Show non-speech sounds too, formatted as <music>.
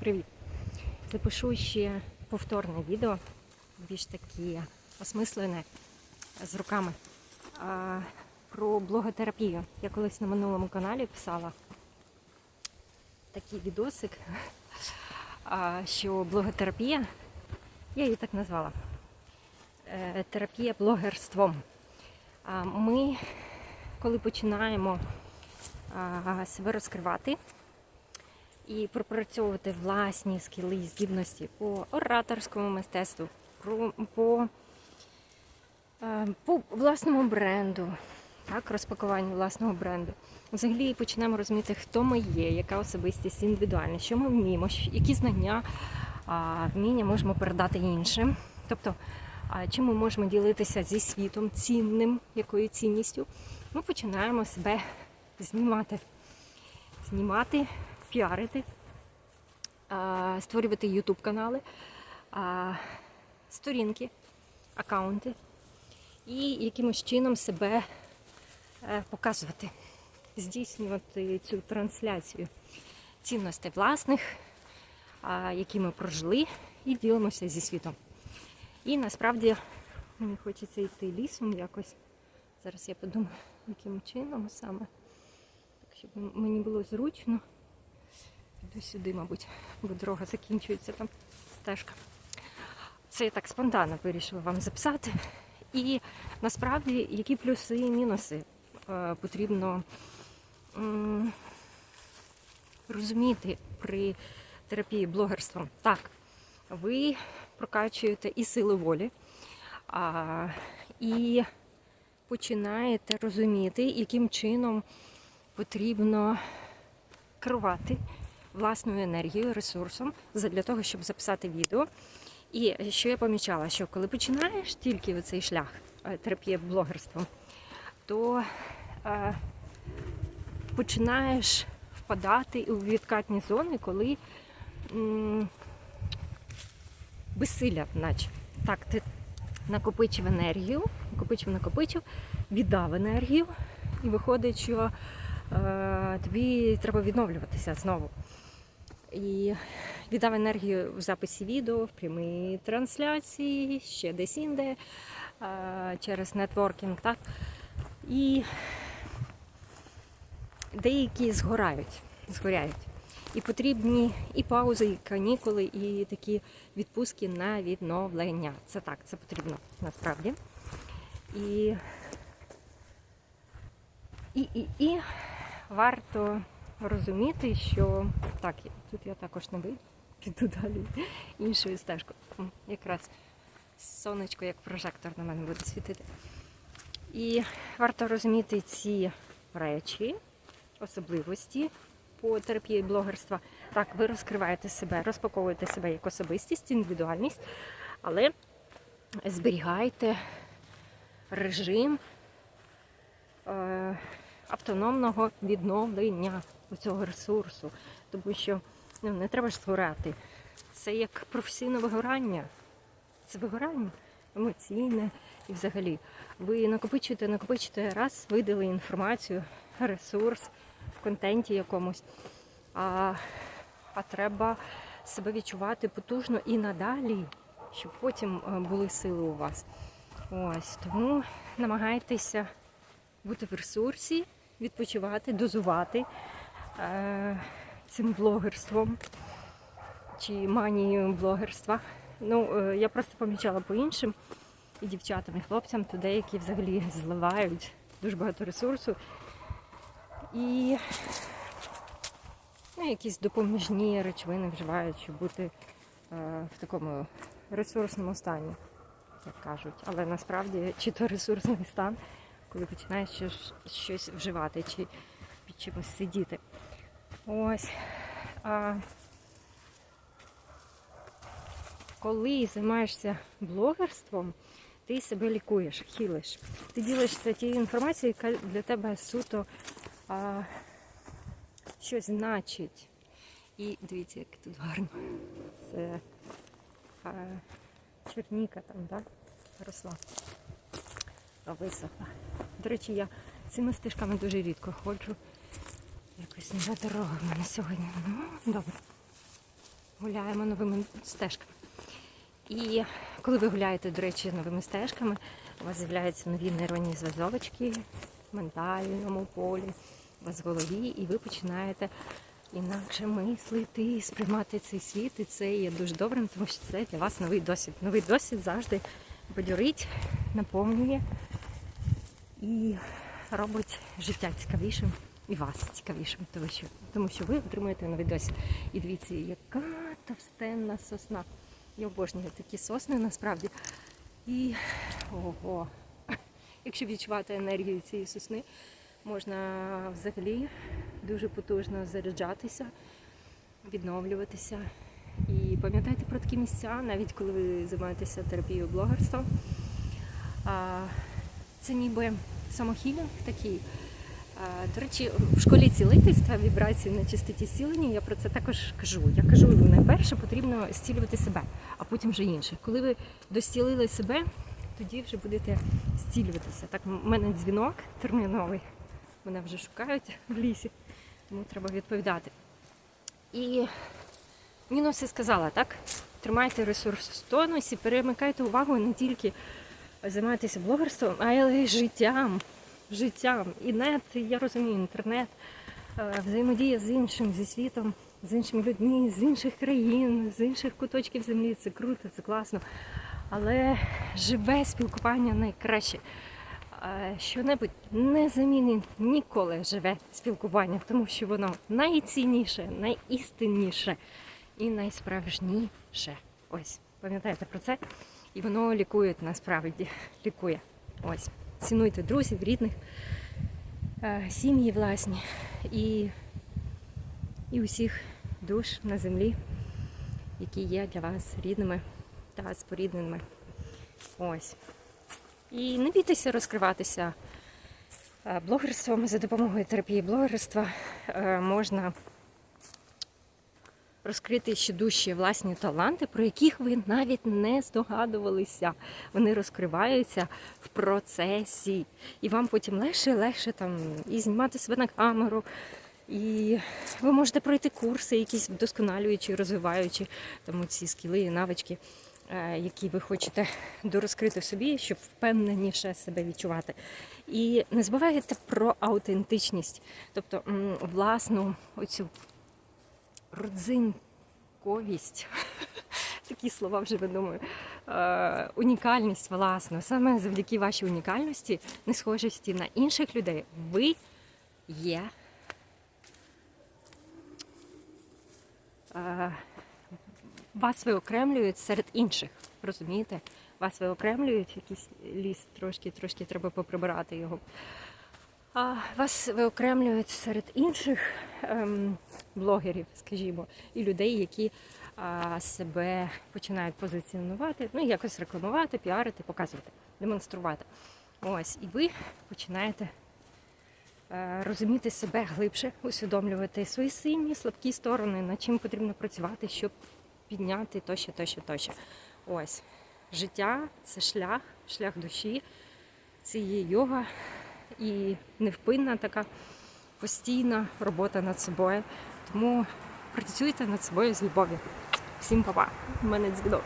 Привіт! Запишу ще повторне відео, більш таке осмислене з руками. Про блоготерапію. Я колись на минулому каналі писала такий відосик, що блоготерапія, я її так назвала. е, Терапія блогерством. Ми, коли починаємо себе розкривати, і пропрацьовувати власні скіли і здібності по ораторському мистецтву, по, е, по власному бренду, так, розпакуванню власного бренду. Взагалі почнемо розуміти, хто ми є, яка особистість, індивідуальність, що ми вміємо, які знання, вміння можемо передати іншим. Тобто, чим ми можемо ділитися зі світом цінним, якою цінністю, ми починаємо себе знімати. Знімати, піарити, створювати YouTube канали, сторінки, аккаунти і якимось чином себе е, показувати, здійснювати цю трансляцію цінностей власних, які ми прожили, і ділимося зі світом. І насправді мені хочеться йти лісом якось. Зараз я подумаю, яким чином саме. Так, щоб мені було зручно. Сюди, мабуть, бо дорога закінчується там стежка. Це я так спонтанно вирішила вам записати. І насправді, які плюси і мінуси е, потрібно розуміти при терапії блогерством. Так, ви прокачуєте і сили волі, і починаєте розуміти, яким чином потрібно керувати власною енергією, ресурсом для того, щоб записати відео. І що я помічала, що коли починаєш тільки цей шлях е, терапії блогерством, то е, починаєш впадати у відкатні зони, коли м, безсилля, наче. Так, ти накопичив енергію, накопичив, накопичив, віддав енергію, і виходить, що тобі треба відновлюватися знову. І віддав енергію в записі відео, в прямій трансляції, ще десь інде, е, через нетворкінг, так? І деякі згорають, згоряють. І потрібні і паузи, і канікули, і такі відпустки на відновлення. Це так, це потрібно насправді. І, і, і, і варто розуміти, що так, тут я також не вийду, піду далі іншою стежкою. Якраз сонечко, як прожектор на мене буде світити. І варто розуміти ці речі, особливості по терапії блогерства. Так, ви розкриваєте себе, розпаковуєте себе як особистість, індивідуальність, але зберігайте режим е, автономного відновлення цього ресурсу, тому що ну, не треба ж згорати. Це як професійне вигорання. Це вигорання емоційне і взагалі. Ви накопичуєте, накопичуєте раз, видали інформацію, ресурс в контенті якомусь. А, а треба себе відчувати потужно і надалі, щоб потім е, були сили у вас. Ось тому намагайтеся бути в ресурсі, відпочивати, дозувати е, цим блогерством чи манією блогерства. Ну, е, я просто помічала по іншим і дівчатам, і хлопцям, то деякі взагалі зливають дуже багато ресурсу. І ну, якісь допоміжні речовини вживають, щоб бути е, в такому ресурсному стані, як кажуть. Але насправді чи то ресурсний стан, коли починаєш щось, вживати, чи під чимось сидіти. Ось. А, коли займаєшся блогерством, ти себе лікуєш, хілиш. Ти ділишся тією інформацією, яка для тебе суто а, щось значить. І дивіться, як тут гарно. Це а, черніка там, так? Росла. А висохла. До речі, я цими стежками дуже рідко ходжу. Якось нова дорога в мене сьогодні. Ну, добре. гуляємо новими стежками. І коли ви гуляєте, до речі, новими стежками, у вас з'являються нові нейронні зв'язочки в ментальному полі, у вас в голові, і ви починаєте інакше мислити, сприймати цей світ, і це є дуже добрим, тому що це для вас новий досвід. Новий досвід завжди бадьорить, наповнює і робить життя цікавішим і вас цікавішим, тому що, тому що ви отримуєте новий досвід. І дивіться, яка товстенна сосна. Я обожнюю такі сосни насправді. І ого, <laughs> якщо відчувати енергію цієї сосни, можна взагалі дуже потужно заряджатися, відновлюватися. І пам'ятайте про такі місця, навіть коли ви займаєтеся терапією блогерства. Це ніби самохілінг такий. До речі, в школі цілительства вібрації на чистоті зцілення я про це також кажу. Я кажу, найперше потрібно зцілювати себе, а потім вже інших. Коли ви достілили себе, тоді вже будете зцілюватися. Так, в мене дзвінок терміновий. Мене вже шукають в лісі, тому треба відповідати. І все сказала, так? Тримайте ресурс в тонусі, перемикайте увагу не тільки займатися блогерством, а й життям. Життям. І нет, я розумію, інтернет, е, взаємодія з іншим, зі світом, з іншими людьми, з інших країн, з інших куточків землі. Це круто, це класно. Але живе спілкування найкраще. Е, Що-небудь не замінить ніколи живе спілкування, тому що воно найцінніше, найістинніше і найсправжніше. Ось, пам'ятаєте про це? І воно лікує насправді. <laughs> Лікує. Ось. Цінуйте друзів, рідних, е, сім'ї власні і, і усіх душ на землі, які є для вас рідними та спорідненими. Ось. І не бійтеся розкриватися е, блогерством за допомогою терапії блогерства е, можна розкрити ще дужчі власні таланти, про яких ви навіть не здогадувалися. Вони розкриваються в процесі. І вам потім легше, легше там і знімати себе на камеру. І ви можете пройти курси, якісь вдосконалюючі, розвиваючи там ці скіли і навички, е, які ви хочете дорозкрити собі, щоб впевненіше себе відчувати. І не забувайте про аутентичність, тобто власну оцю родзинковість. <laughs> Такі слова вже видумую. Е, унікальність, власне. Саме завдяки вашій унікальності, не схожості на інших людей, ви є. Е, вас виокремлюють серед інших, розумієте? Вас виокремлюють, якийсь ліс трошки, трошки треба поприбирати його. А вас виокремлюють серед інших блогерів, скажімо, і людей, які себе починають позиціонувати, ну якось рекламувати, піарити, показувати, демонструвати. Ось, і ви починаєте е, розуміти себе глибше, усвідомлювати свої сильні, слабкі сторони, над чим потрібно працювати, щоб підняти тощо, тощо, тощо. Ось життя це шлях, шлях душі, це є йога і невпинна така постійна робота над собою. Тому працюйте над собою з любов'ю. Всім па-па. У мене дзвінок.